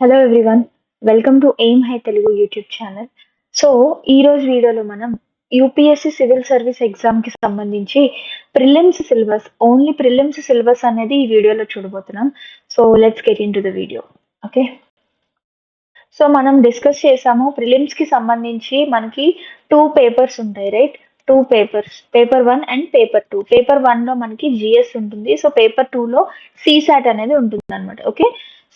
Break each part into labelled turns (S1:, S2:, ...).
S1: Hello everyone welcome to aim high Telugu YouTube channel so ఈ రోజు వీడియోలో మనం యూపీఎస్సి సివిల్ సర్వీస్ ఎగ్జామ్కి సంబంధించి prelims syllabus only prelims syllabus అనేది ఈ వీడియోలో చూడబోతున్నాం. So let's get into the video okay so మనం డిస్కస్ చేసాము ప్రిలిమ్స్కి సంబంధించి మనకి టూ పేపర్స్ ఉంటాయి right two papers paper one and paper two paper వన్లో మనకి జిఎస్ ఉంటుంది. సో పేపర్ టూ లో సిసాట్ అనేది ఉంటుంది అనమాట ఓకే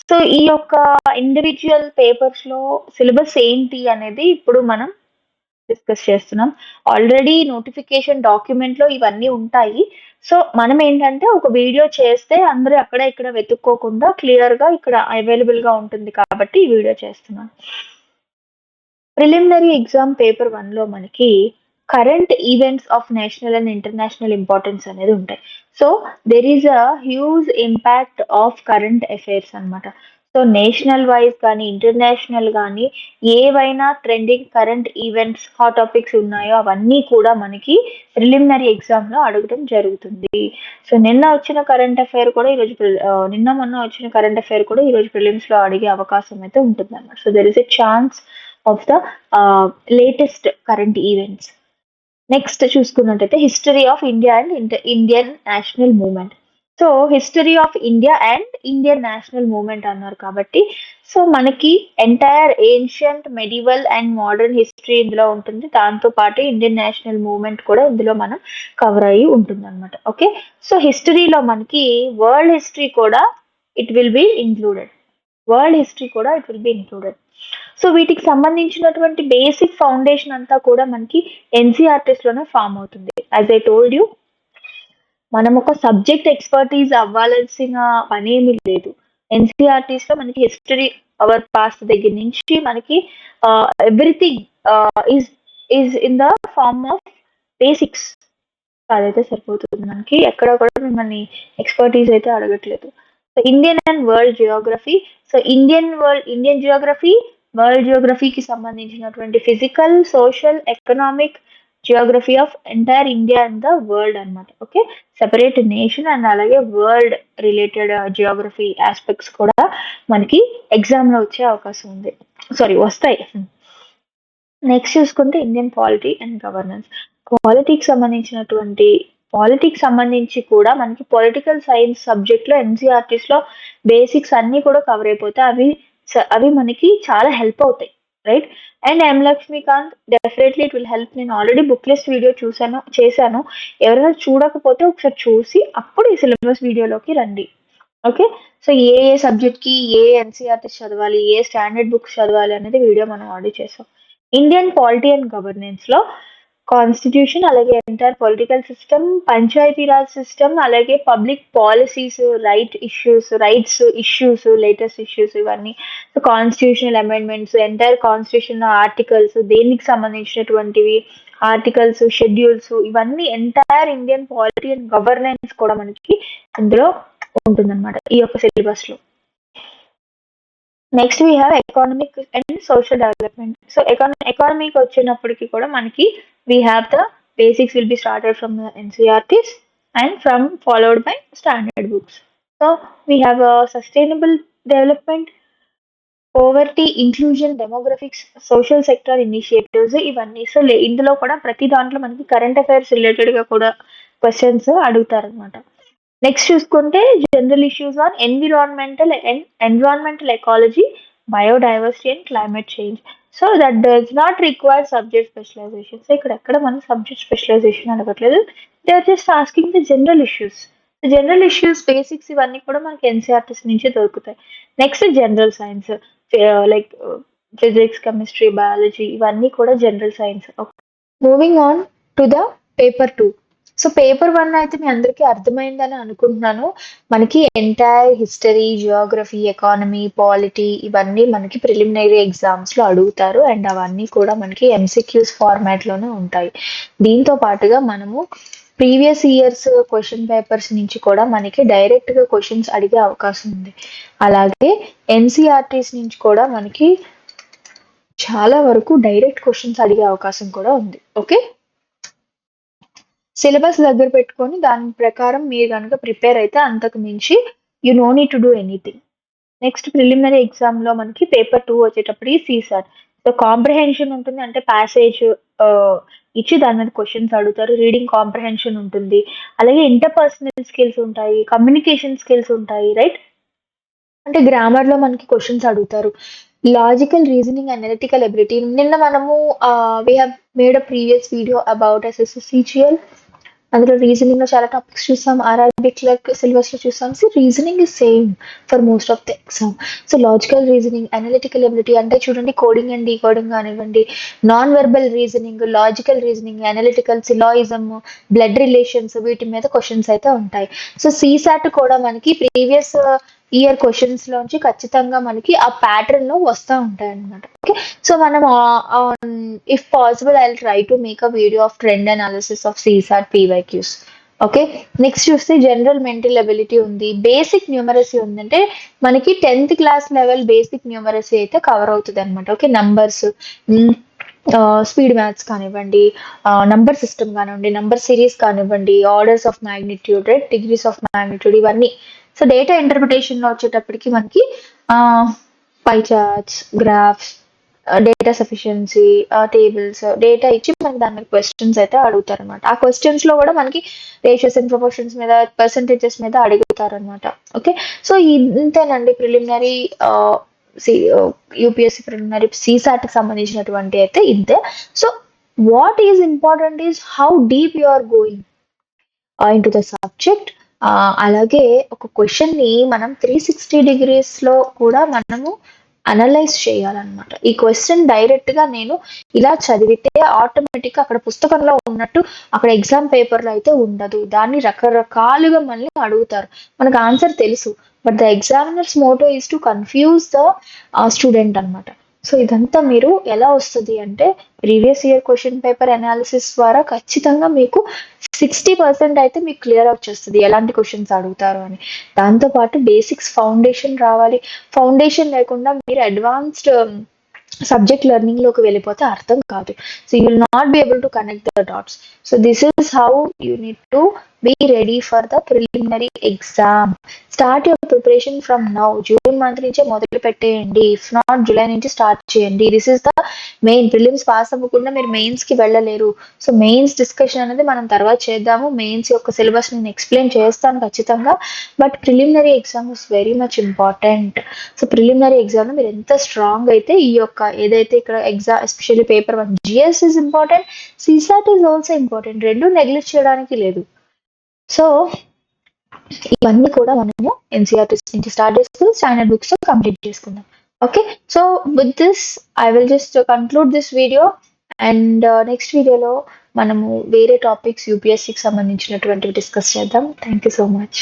S1: సో ఈ యొక్క ఇండివిజువల్ పేపర్స్లో సిలబస్ ఏంటి అనేది ఇప్పుడు మనం డిస్కస్ చేస్తున్నాం. ఆల్రెడీ నోటిఫికేషన్ డాక్యుమెంట్లో ఇవన్నీ ఉంటాయి. సో మనం ఏంటంటే ఒక వీడియో చేస్తే అందరూ అక్కడ ఇక్కడ వెతుక్కోకుండా క్లియర్గా ఇక్కడ అవైలబుల్గా ఉంటుంది కాబట్టి ఈ వీడియో చేస్తున్నాం. ప్రిలిమినరీ ఎగ్జామ్ పేపర్ వన్లో మనకి current events of national and international importance అనేది ఉంటాయి. So there is a huge impact of current affairs అనమాట సో నేషనల్ వైజ్ కానీ ఇంటర్నేషనల్ కానీ ఏవైనా trending current events hot topics ఉన్నాయో అవన్నీ కూడా మనకి ప్రిలిమినరీ ఎగ్జామ్లో అడగడం జరుగుతుంది. సో నిన్న వచ్చిన కరెంట్ అఫైర్ కూడా ఈరోజు uh, నిన్న మొన్న వచ్చిన కరెంట్ అఫైర్ కూడా ఈరోజు ప్రిలిమ్స్లో అడిగే అవకాశం అయితే ఉంటుంది అన్నమాట so there is a chance of the latest current events next చూసుకున్నట్టయితే history of India and Indian national movement so history of India and Indian national movement అన్నారు కాబట్టి సో మనకి entire ancient medieval and modern history ఇందులో ఉంటుంది. దాంతో పాటు Indian national moment కూడా ఇందులో మనం కవర్ అయ్యి ఉంటుంది అనమాట ఓకే సో హిస్టరీలో మనకి వరల్డ్ హిస్టరీ కూడా it will be included world history కూడా it will be included so వీటికి సంబంధించినటువంటి బేసిక్ ఫౌండేషన్ అంతా కూడా మనకి ఎన్సీఆర్టీస్లోనే ఫామ్ అవుతుంది. యాజ్ ఐ టోల్డ్ యూ మనం ఒక సబ్జెక్ట్ ఎక్స్పర్టీస్ అవ్వాల్సిన పనేమి లేదు. ఎన్సీఆర్టీస్లో మనకి హిస్టరీ అవర్ పాస్ట్ దగ్గర నుంచి మనకి everything is is in the form of basics అదైతే సరిపోతుంది మనకి. ఎక్కడ కూడా మిమ్మల్ని ఎక్స్పర్టీస్ అయితే అడగట్లేదు. So Indian and world geography so Indian world Indian geography world జియోగ్రఫీకి సంబంధించినటువంటి physical social economic geography of entire India and the world అనమాట ఓకే సెపరేట్ నేషన్ అండ్ అలాగే వరల్డ్ రిలేటెడ్ జియోగ్రఫీ ఆస్పెక్ట్స్ కూడా మనకి ఎగ్జామ్లో వచ్చే అవకాశం ఉంది. సారీ వస్తాయి. నెక్స్ట్ చూసుకుంటే ఇండియన్ పాలిటీ అండ్ గవర్నెన్స్ పాలిటీకి సంబంధించినటువంటి పాలిటిక్స్ సంబంధించి కూడా మనకి పొలిటికల్ సైన్స్ సబ్జెక్ట్లో ఎన్సీఆర్టీస్లో బేసిక్స్ అన్నీ కూడా కవర్ అయిపోతాయి అవి అవి మనకి చాలా హెల్ప్ అవుతాయి right and M Laxmikanth definitely it will help నేను ఆల్రెడీ బుక్ లిస్ట్ వీడియో చూసాను చేశాను. ఎవరైనా చూడకపోతే ఒకసారి చూసి అప్పుడు ఈ సిలబస్ వీడియోలోకి రండి ఓకే సో ఏ ఏ సబ్జెక్ట్కి ఏ ఎన్సీఆర్టీస్ చదవాలి ఏ స్టాండర్డ్ బుక్స్ చదవాలి అనేది వీడియో మనం ఆల్రెడీ చేసాం. ఇండియన్ పాలిటీ అండ్ గవర్నెన్స్లో కాన్స్టిట్యూషన్ అలాగే entire political system Panchayati Raj system అలాగే public policies right issues rights issues latest issues ఇవన్నీ. So constitutional amendments entire constitution articles దేనికి సంబంధించినటువంటివి ఆర్టికల్స్ షెడ్యూల్స్ ఇవన్నీ entire Indian polity and governance కూడా మనకి ఇందులో ఉంటుందన్నమాట ఈ యొక్క సిలబస్లో. Next we have economic and social development so ఎకాన ఎకానమీకి వచ్చినప్పటికీ కూడా మనకి we have the the basics be started from from NCRTs and and from followed by standard books so have have sustainable development poverty inclusion demographics social sector initiatives ఇవన్నీ so ఇందులో కూడా ప్రతి దాంట్లో మనకి కరెంట్ అఫైర్స్ రిలేటెడ్గా కూడా questions అడుగుతారనమాట next చూసుకుంటే general issues on environmental and environmental ecology biodiversity and climate change so that does not require subject specialization so ఇక్కడ ఎక్కడ మనం సబ్జెక్ట్ స్పెషలైజేషన్ అడగట్లేదు. They are just asking the general issues general issues basics ఇవన్నీ కూడా మనకి NCERTs నుంచి దొరుకుతాయి. Next general science like physics chemistry biology ఇవన్నీ కూడా general science moving on to the paper two so paper one అయితే మీ అందరికీ అర్థమైందని అనుకుంటున్నాను. మనకి entire history geography economy polity ఇవన్నీ మనకి ప్రిలిమినరీ ఎగ్జామ్స్లో అడుగుతారు. అండ్ అవన్నీ కూడా మనకి ఎంసీక్యూస్ ఫార్మాట్లోనే ఉంటాయి. దీంతో పాటుగా మనము ప్రీవియస్ ఇయర్స్ క్వశ్చన్ పేపర్స్ నుంచి కూడా మనకి డైరెక్ట్గా క్వశ్చన్స్ అడిగే అవకాశం ఉంది. అలాగే ఎన్సీఆర్టీస్ నుంచి కూడా మనకి చాలా వరకు డైరెక్ట్ క్వశ్చన్స్ అడిగే అవకాశం కూడా ఉంది. ఓకే సిలబస్ దగ్గర పెట్టుకొని దాని ప్రకారం మీరు కనుక ప్రిపేర్ అయితే అంతకు మించి you know need to do anything next preliminary ఎగ్జామ్‌లో మనకి పేపర్ టూ వచ్చేటప్పటికి సీసాట్. సో, కాంప్రహెన్షన్ ఉంటుంది. అంటే ప్యాసేజ్ ఇచ్చి దాని మీద క్వశ్చన్స్ అడుగుతారు. రీడింగ్ కాంప్రహెన్షన్ ఉంటుంది. అలాగే ఇంటర్పర్సనల్ స్కిల్స్ ఉంటాయి. కమ్యూనికేషన్ స్కిల్స్ ఉంటాయి. రైట్? అంటే గ్రామర్‌లో మనకి క్వశ్చన్స్ అడుగుతారు. లాజికల్ రీజనింగ్, అనలిటికల్ ఎబిలిటీ నిన్న మనము we have made a previous video about SSC CGL. అందులో రీజనింగ్లో చాలా టాపిక్స్ చూసాం. ఆర్ఆర్బిక్ లైక్ సిలబస్లో చూసాం. So, reasoning is same for most of the exam. So, logical reasoning, analytical ability అంటే చూడండి కోడింగ్ అండ్ డీకోడింగ్ కానివ్వండి, non verbal reasoning, logical reasoning, analytical, syllogism, blood relations వీటి మీద క్వశ్చన్స్ అయితే ఉంటాయి. సో, సీసాట్ కూడా మనకి ప్రీవియస్ ఇయర్ క్వశ్చన్స్ లోంచి ఖచ్చితంగా మనకి ఆ ప్యాటర్న్‌లో వస్తా ఉంటాయన్నమాట. ఓకే. సో, మనం if possible I try to make a video of trend analysis of CSAT PYQs. Okay. Next చూస్తే జనరల్ మెంటల్ ఎబిలిటీ ఉంది. బేసిక్ న్యూమరసీ ఉందంటే మనకి 10థ్ క్లాస్ లెవెల్ బేసిక్ న్యూమరసీ అయితే కవర్ అవుతదన్నమాట. ఓకే. నంబర్స్ స్పీడ్ మ్యాథ్స్ కానివ్వండి, number system కానివ్వండి, number series కానివ్వండి, orders of magnitude right? Degrees of magnitude ఇవన్నీ. సో, డేటా ఇంటర్ప్రిటేషన్‌లో వచ్చేటప్పటికి మనకి pie charts, graphs, data sufficiency, tables, data ఇచ్చి మనకి దాని మీద క్వెషన్స్ అయితే అడుగుతారన్నమాట. ఆ క్వశ్చన్స్లో కూడా మనకి రేషియోస్ అండ్ ప్రొపోర్షన్స్ మీద, పర్సెంటేజెస్ మీద అడుగుతారన్నమాట. ఓకే. సో, ఇంతేనండి ప్రిలిమినరీ సి యూపీఎస్సీ ప్రిలిమినరీ సీసాట్‌కి సంబంధించినటువంటి అయితే ఇంతే. So, what is important is how deep you are going into the subject. అలాగే ఒక క్వశ్చన్ని మనం 360 డిగ్రీస్‌లో కూడా మనము అనలైజ్ చేయాలన్నమాట. ఈ క్వశ్చన్ డైరెక్ట్‌గా నేను ఇలా చదివితే ఆటోమేటిక్‌గా అక్కడ పుస్తకంలో ఉన్నట్టు అక్కడ ఎగ్జామ్ పేపర్‌లో అయితే ఉండదు. దాన్ని రకరకాలుగా మళ్ళీ అడుగుతారు. మనకు ఆన్సర్ తెలుసు. But the examiner's motto is to confuse the student అన్నమాట. సో, ఇదంతా మీరు ఎలా వస్తుంది అంటే previous year question paper analysis ద్వారా ఖచ్చితంగా మీకు 60% అయితే మీకు క్లియర్ వచ్చేస్తది. ఎలాంటి క్వశ్చన్స్ అడుగుతారు అని. దాంతో పాటు బేసిక్స్ ఫౌండేషన్ రావాలి. ఫౌండేషన్ లేకుండా మీరు అడ్వాన్స్డ్ సబ్జెక్ట్ లెర్నింగ్‌లోకి వెళ్ళిపోతే అర్థం కాదు. So, you will not be able to connect the dots. So, this is how you need to be ready for the preliminary exam. Start your preparation from now. June month నుంచే మొదలు పెట్టేయండి. If not July నుంచి start చేయండి. This is the main prelims pass అవ్వకుండా మీరు మెయిన్స్కి వెళ్ళలేరు. So, mains discussion అనేది మనం తర్వాత చేద్దాము. మెయిన్స్ యొక్క సిలబస్ నేను ఎక్స్‌ప్లెయిన్ చేస్తాను ఖచ్చితంగా. But preliminary exam is very much important. So, preliminary exam మీరు ఎంత స్ట్రాంగ్ అయితే ఈ యొక్క ఏదైతే ఇక్కడ exam especially paper one GS is important. CSAT is also important. రెండు నెగ్లెక్ట్ చేయడానికి లేదు. సో, ఇవన్నీ కూడా మనము ఎన్సీఆర్టీస్ నుంచి స్టార్ట్ చేసుకొని స్టాండర్డ్ బుక్స్ కంప్లీట్ చేసుకుందాం. Okay. So, with this I will just conclude this video and next వీడియోలో మనము వేరే టాపిక్స్ యూపీఎస్సికి సంబంధించినటువంటివి డిస్కస్ చేద్దాం. Thank you so much.